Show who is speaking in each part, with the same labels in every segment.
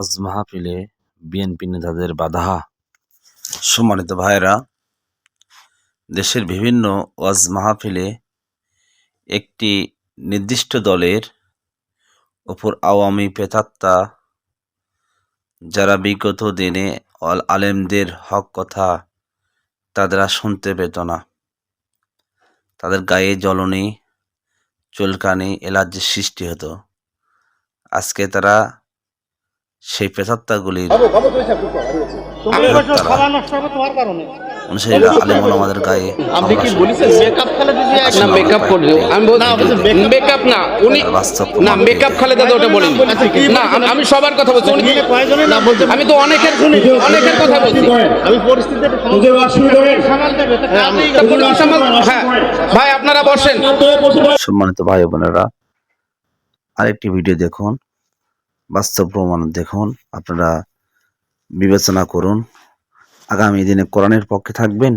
Speaker 1: ওয়াজ মাহফিলে বিএনপি নেতাদের বাধা। সম্মানিত ভাইরা দেশের বিভিন্ন ওয়াজ মাহফিলে একটি নির্দিষ্ট দলের ওপর আওয়ামী প্রেতাত্মা যারা বিগত দিনে অল আলেমদের হক কথা তাদের শুনতে পেত না। তাদের গায়ে জ্বলনি, চুলকানি এলার্জির সৃষ্টি হতো। আজকে তারা সেই অনুসারীরা আলেম আমাদের গায়ে
Speaker 2: আপনি কি বলেছেন মেকআপ খালেদা জিয়া না মেকআপ করে আমি বলছি মেকআপ না উনি না মেকআপ ওটা বলেন। না আমি- সবার কথা বলছি উনি না আমি তো অনেকের শুনি অনেকের কথা বলছি।
Speaker 3: আমি পরিস্থিতি
Speaker 2: তা কোনো সামাল- হ্যাঁ ভাই আপনারা বসেন।
Speaker 1: সম্মানিত ভাই বোনেরা আরেকটি ভিডিও দেখুন। বাস্তব প্রমাণ দেখুন, আপনারা বিবেচনা করুন আগামী দিনে কোরআনের পক্ষে থাকবেন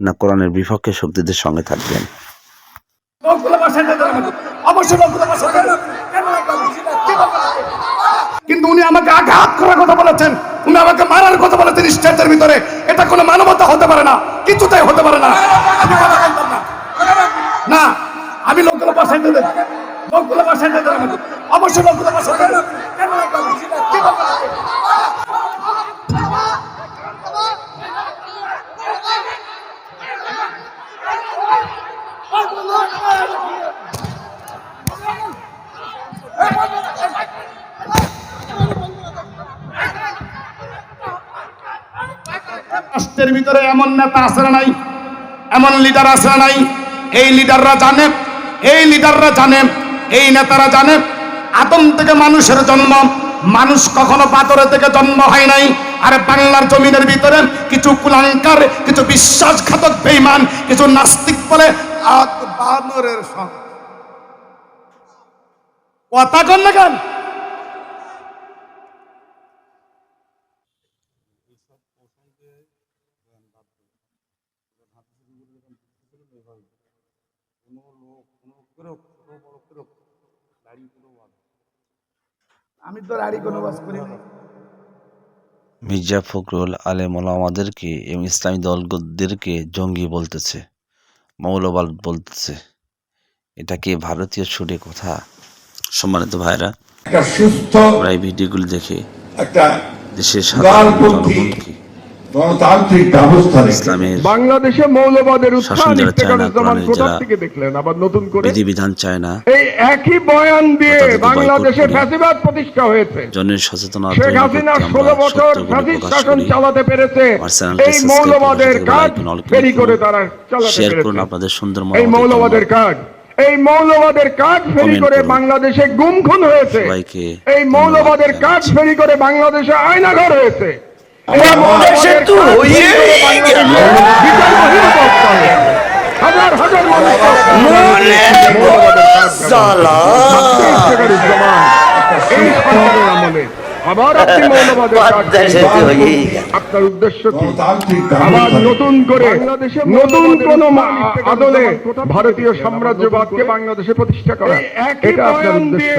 Speaker 1: না কোরআনের বিপক্ষে শক্তিদের সঙ্গে থাকবেন?
Speaker 4: কিন্তু উনি আমাকে আঘাত করার কথা বলেছেন, উনি আমাকে মারার কথা বলেছেন স্টেজের ভিতরে এটা কোনো মানবতা হতে পারে না, কিছুতেই হতে পারে না না আমি লোকগুলো বাসায় যেতে দেব। লোকগুলো যেতে হবে। অবশ্যই লোকগুলো বাসায় রাষ্ট্রের ভিতরে এমন নেতা আছে না নাই? এমন লিডার আছে না নাই? এই লিডাররা জানে, এই লিডাররা জানে, এই নেতারা জানে, আদম থেকে মানুষের জন্ম, মানুষ কখনো পাথরে থেকে জন্ম হয় নাই। আর বাংলার জমিনের ভিতরে কিছু কুলাঙ্কার, কিছু বিশ্বাসঘাতক বেইমান কিছু নাস্তিক বলে বানরের কথা কন না কেন? আমি তো রাড়ি কোনো বাস করি না
Speaker 1: মির্জা ফখরুল আলেম আমাদেরকে এবং ইসলামী দলদেরকে জঙ্গি বলতেছে মৌলবাদ বলতেছে। এটা কি ভারতীয় সুরে কথা? সম্মানিত ভাইরা
Speaker 5: একটা সুস্থ
Speaker 1: আমরা এই ভিডিওগুলো দেখে
Speaker 5: একটা
Speaker 1: দেশের সাধারণ জনগণকে
Speaker 6: বাংলাদেশে মৌলবাদের উত্থান
Speaker 1: চায় না,
Speaker 6: ইফতেখারুজ্জামান কোথা থেকে দেখলেন? আবার নতুন করে?
Speaker 1: বিধিবিধান চায় না
Speaker 6: এই একই বয়ান দিয়ে বাংলাদেশে ফ্যাসিবাদ প্রতিষ্ঠা হয়েছে।
Speaker 1: জনের সচেতনতা
Speaker 6: শেখ হাসিনা ষোলো বছর ফ্যাসিস্ট শাসন চালাতে পেরেছে। এই মৌলবাদের কাজ ফেরি করে তারা চালাতে পেরেছে।
Speaker 1: আপনাদের সুন্দর
Speaker 6: এই মৌলবাদের কাজ এই মৌলবাদের কাজ ফেরি করে বাংলাদেশে গুম খুন হয়েছে এই মৌলবাদের কাজ ফেরি করে বাংলাদেশে আয়নাঘর হয়েছে। হাজার হাজার মানুষ আবার আপনি আপনার উদ্দেশ্য কি? আবার নতুন করে নতুন কোন আদলে ভারতীয় সাম্রাজ্যবাদকে বাংলাদেশে প্রতিষ্ঠা করা। এটা আপনার উদ্দেশ্য।